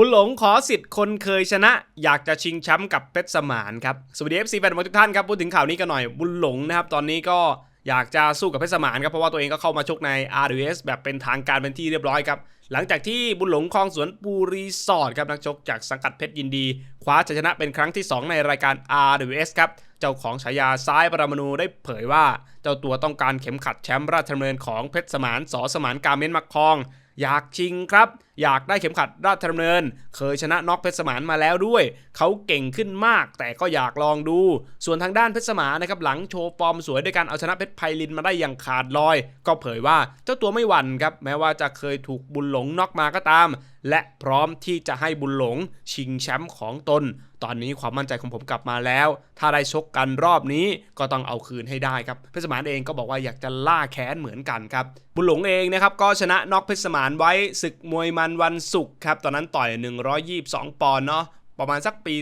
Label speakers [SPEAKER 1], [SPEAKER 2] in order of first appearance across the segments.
[SPEAKER 1] บุญหลงขอสิทธิ์คนเคยชนะ อยากจะชิงแชมป์กับเพชรสมานครับสวัสดี FC แฟนบอลทุกท่านครับพูดถึงข่าวนี้กันหน่อยบุญหลงนะครับตอนนี้ก็อยากจะสู้กับเพชรสมานครับเพราะว่าตัวเองก็เข้ามาชกใน RWS แบบเป็นทางการเป็นที่เรียบร้อยครับหลังจากที่บุญหลงคลองสวนปูรีสอร์ทครับนักชกจากสังกัดเพชรยินดี คว้าชัยชนะเป็นครั้งที่ 2 ในรายการ RWS ครับเจ้าของฉายาซ้ายปรมาณูได้เผยว่า เจ้าตัวต้องการเข็มขัดแชมป์ราชดำเนินของเพชรสมานสอสมานกาเมนมักคอง อยากชิงครับ อยากได้เข็มขัดราชดำเนิน เคยชนะน็อกเพชรสมานมาแล้วด้วย เขาเก่งขึ้นมาก แต่ก็อยากลองดู ส่วนทางด้านเพชรสมานนะครับหลังโชว์ฟอร์มสวยด้วยการเอาชนะเพชรไพลินมาได้อย่างขาดลอย ก็เผยว่าเจ้าตัวไม่หวั่นครับแม้ว่าจะเคยถูกบุญหลงน็อกมาก็ตาม และพร้อมที่จะให้บุญหลงชิงแชมป์ของตน ตอนนี้ความมั่นใจของผมกลับมาแล้ว ถ้าได้ชกกันรอบนี้ก็ต้องเอาคืนให้ได้ครับเพชรสมานเองก็บอกว่าอยากจะล่าแค้นเหมือนกันครับบุญหลงเองนะครับก็ชนะน็อกเพชรสมานไว้ศึกมวยมันวันศุกร์ครับ ตอนนั้นต่อย 122 ปอนด์เนาะประมาณสักปี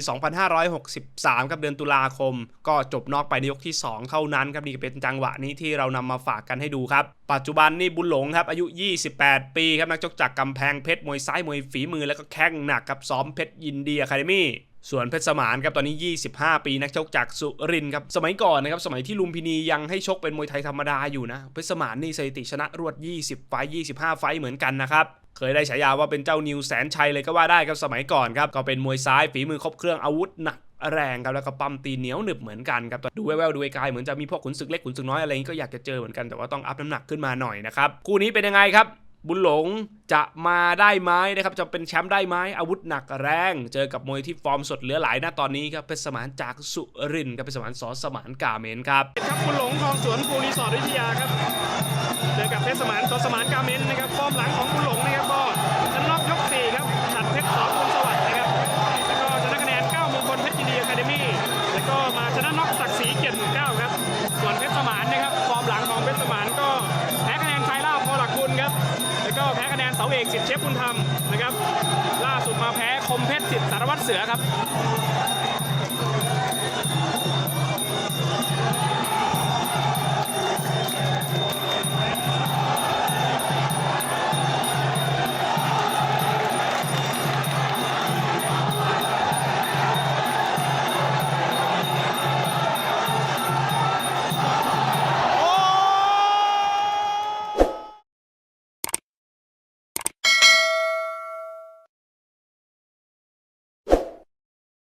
[SPEAKER 1] 2563 ครับเดือนตุลาคม ก็จบนอกไปในยกที่ 2 เท่านั้นครับนี่เป็นจังหวะนี้ที่เรานำมาฝากกันให้ดูครับ ปัจจุบันนี่บุญหลงครับอายุ 28 ปีครับนักชกจากกำแพงเพชรมวยซ้ายมวยฝีมือแล้วก็แข้งหนักครับซ้อมเพชรยินดีอะคาเดมี่ส่วนเพชรสมานครับตอนนี้ 25 ปีนักชกจากสุรินทร์ครับสมัยก่อนนะครับสมัยที่ลุมพินียังให้ชกเป็นมวยไทยธรรมดาอยู่นะเพชรสมานนี่สถิติชนะรวด 20 ไฟ 25 ไฟเหมือนกันนะครับ เคยได้ฉายาว่าเป็นเจ้านิวแสนชัยเลยก็ว่าได้ครับสมัยก่อนครับก็เป็นมวยซ้ายฝีมือครบเครื่องอาวุธหนักแรงครับแล้วก็ปั๊มตีเหนียวหนึบเหมือนกันครับดูแววๆดูไกลๆเหมือนจะมีพวกขุนศึกเล็กขุนศึกน้อยอะไรนี้ก็อยากจะเจอเหมือนกันแต่ว่าต้องอัพน้ำหนักขึ้นมาหน่อยนะครับคู่นี้เป็นยังไงครับบุญหลงจะมาได้ไหมนะครับจะเป็นแชมป์ได้ไหมอาวุธหนักแรง เจอกับมวยที่ฟอร์มสดเหลือหลายนะตอนนี้ครับเพชรสมานจากสุรินครับเพชรสมานสอสมานกาเมนครับ
[SPEAKER 2] ครับบุญหลงคลองสวนภูรีสอร์ทวิทยาครับเจอกับเพชรสมานสอสมานกาเมนนะครับฟอร์มหลังของบุญหลงนะครับ ศักดิ์ศรีเกียรติเก้าครับ ส่วนเพชรสมานนะครับฟอร์มหลังของเพชรสมานก็แพ้คะแนนชายล่าพอหลักคุณครับแล้วก็แพ้คะแนนเสาเอกสิทธิ์เชฟบุญธรรมนะครับ ล่าสุดมาแพ้คมเพชรสิทธิ์สารวัตรเสือครับ